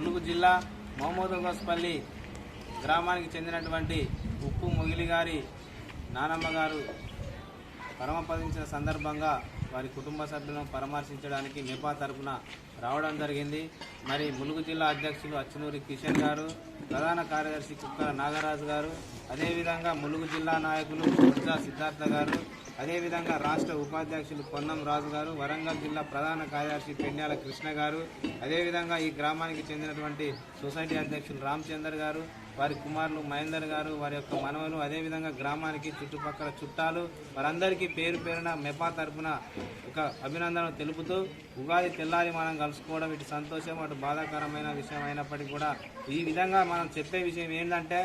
ములుగు జిల్లా మహమూదోగస్పల్లి గ్రామానికి చెందినటువంటి ఉప్పు మొగిలి గారి నానమ్మ గారు పరమపదించిన సందర్భంగా వారి కుటుంబ సభ్యులను పరామర్శించడానికి నిపా తరపున రావడం జరిగింది. మరి ములుగు జిల్లా అధ్యక్షులు అచ్చునూరి కిషన్ గారు ప్రధాన కార్యదర్శి కుక్కల నాగరాజు గారు అదేవిధంగా ములుగు జిల్లా నాయకులు బుర్జా సిద్ధార్థ గారు అదేవిధంగా రాష్ట్ర ఉపాధ్యక్షులు పొన్నం రాజు గారు వరంగల్ జిల్లా ప్రధాన కార్యదర్శి పెండ్యాల కృష్ణ గారు అదేవిధంగా ఈ గ్రామానికి చెందినటువంటి సొసైటీ అధ్యక్షులు రామచందర్ గారు వారి కుమారులు మహేందర్ గారు వారి యొక్క మనవలు అదేవిధంగా గ్రామానికి చుట్టుపక్కల చుట్టాలు వారందరికీ పేరు పేరున మెపా తరపున ఒక అభినందనలు తెలుపుతూ ఉగాది తెల్లారి మనం కలుసుకోవడం ఇటు సంతోషం అటు బాధాకరమైన విషయం అయినప్పటికీ కూడా ఈ విధంగా మనం చెప్పే విషయం ఏంటంటే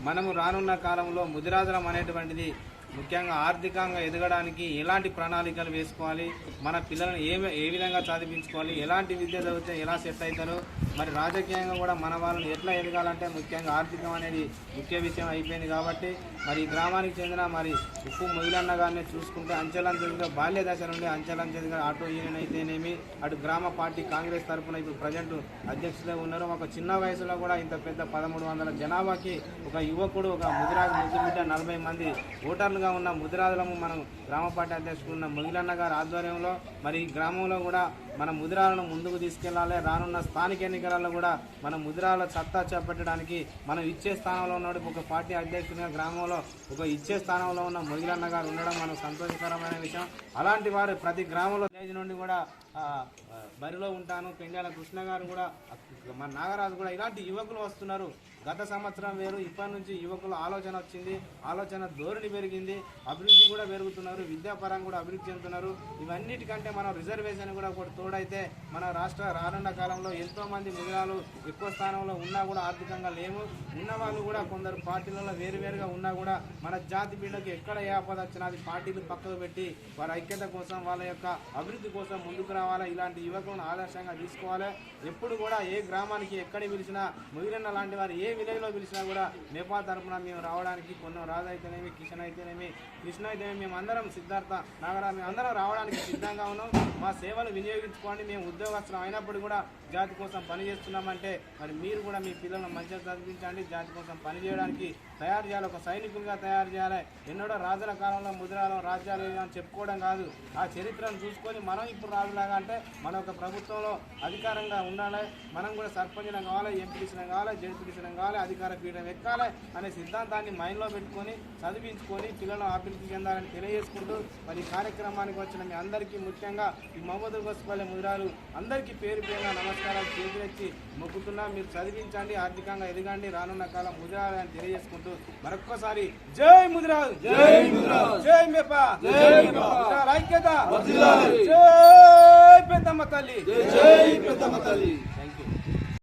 మనము రానున్న కాలంలో ముదిరాజులం అనేటువంటిది ముఖ్యంగా ఆర్థికంగా ఎదగడానికి ఎలాంటి ప్రణాళికలు వేసుకోవాలి? మన పిల్లలను ఏ ఏ విధంగా చదివించుకోవాలి? ఎలాంటి విద్య చదివితే ఎలా సెట్ అవుతారు? మరి రాజకీయంగా కూడా మన వాళ్ళని ఎట్లా ఎదగాలంటే ముఖ్యంగా ఆర్థికం అనేది ముఖ్య విషయం అయిపోయింది కాబట్టి మరి ఈ గ్రామానికి చెందిన మరి ఉప్పు మొయిలన్న గారిని చూసుకుంటే అంచెలంచెలుగా బాల్య దశ నుండి అంచెలంచెలుగా ఆటో యూనియన్ అయితేనేమి అటు గ్రామ పార్టీ కాంగ్రెస్ తరఫున ఇప్పుడు ప్రజెంట్ అధ్యక్షులే ఉన్నారు. ఒక చిన్న వయసులో కూడా ఇంత పెద్ద పదమూడు వందల జనాభాకి ఒక యువకుడు ఒక ముదిరాజు ముద్దు బిడ్డ నలభై మంది ఓటర్లుగా ఉన్న ముదిరాజులము మనం గ్రామ పార్టీ అధ్యక్షుడు ఉన్న ముగిలన్న గారి ఆధ్వర్యంలో మరి గ్రామంలో కూడా మన ముదిరాలను ముందుకు తీసుకెళ్ళాలి. రానున్న స్థానిక ఎన్నికలలో కూడా మన ముదిరాల సత్తా చేపట్టడానికి మనం ఇచ్చే స్థానంలో ఉన్నాడు ఒక పార్టీ అధ్యక్షుడిగా గ్రామంలో ఒక ఇచ్చే స్థానంలో ఉన్న మొగిలన్న గారు ఉండడం మనకు సంతోషకరమైన విషయం. అలాంటి వారు ప్రతి గ్రామంలో విలేజ్ నుండి కూడా బరిలో ఉంటాను. పెండాల కృష్ణ గారు కూడా మన నాగరాజు కూడా ఇలాంటి యువకులు వస్తున్నారు. గత సంవత్సరం వేరు ఇప్పటి నుంచి యువకుల ఆలోచన వచ్చింది. ఆలోచన ధోరణి పెరిగింది. అభివృద్ధి కూడా పెరుగుతున్నారు. విద్యాపరంగా కూడా అభివృద్ధి చెందుతున్నారు. ఇవన్నిటికంటే మనం రిజర్వేషన్ కూడా కొడుతూ కూడా అయితే మన రాష్ట్ర రానున్న కాలంలో ఎంతో మంది ఎక్కువ స్థానంలో ఉన్నా కూడా ఆర్థికంగా లేము. ఉన్న వాళ్ళు కూడా కొందరు పార్టీలలో వేరువేరుగా ఉన్నా కూడా మన జాతి బిడ్డకు ఎక్కడ ఏ ఆపద వచ్చినా అది పార్టీలు పక్కకు పెట్టి వారి ఐక్యత కోసం వాళ్ళ యొక్క అభివృద్ధి కోసం ముందుకు రావాలా? ఇలాంటి యువకులను ఆదర్శంగా తీసుకోవాలి? ఎప్పుడు కూడా ఏ గ్రామానికి ఎక్కడ పిలిచినా ముగిరన్న లాంటి వారు ఏ విలేజ్లో పిలిచినా కూడా నేపాల్ తరఫున మేము రావడానికి కొన్న రాజు అయితేనేమి కిషన్ అయితేనేమి కృష్ణ అయితేనేమి మేము అందరం సిద్ధార్థ నాగరా మేము అందరం రావడానికి సిద్ధంగా ఉన్నాం. మా సేవలు వినియోగించుకోండి మేము ఉద్యోగస్తులం అయినప్పుడు కూడా జాతి కోసం పని చేస్తున్నామంటే మరి మీరు కూడా మీ పిల్లలను మంచిగా చదివించండి. జాతి కోసం పని చేయడానికి తయారు చేయాలి. ఒక సైనికులుగా తయారు చేయాలి. ఎన్నడో రాజుల కాలంలో ముద్రాలు రాజ్యాలు అని చెప్పుకోవడం కాదు. ఆ చరిత్రను చూసుకొని మనం ఇప్పుడు రాజులాగా అంటే మన ఒక ప్రభుత్వంలో అధికారంగా ఉండాలి. మనం కూడా సర్పంచడం కావాలి ఎంపీసీనం కావాలి జడ్పీసీనం కావాలి అధికార పీఠం ఎక్కాలి అనే సిద్ధాంతాన్ని మైండ్లో పెట్టుకొని చదివించుకొని పిల్లలను అభివృద్ధి చెందాలని తెలియజేసుకుంటూ మరి ఈ కార్యక్రమానికి వచ్చిన మీ అందరికీ ముఖ్యంగా ఈ మహమ్మద్ గోస్పల్లి ముదిరాలు అందరికీ పేరు పేరున నమస్కారాలు చేతులెత్తి మొక్కుతున్నా. మీరు చదివించండి ఆర్థికంగా ఎదగండి. రానున్న కాలం ముదిరాలు అని తెలియజేసుకుంటూ మరొక్కసారి జై ముదిరాలు జై ముదిరాలు జై మెపా. ఐక్యత. జై పెద్దమ్మ తల్లి. జై పెద్దమ్మ తల్లి.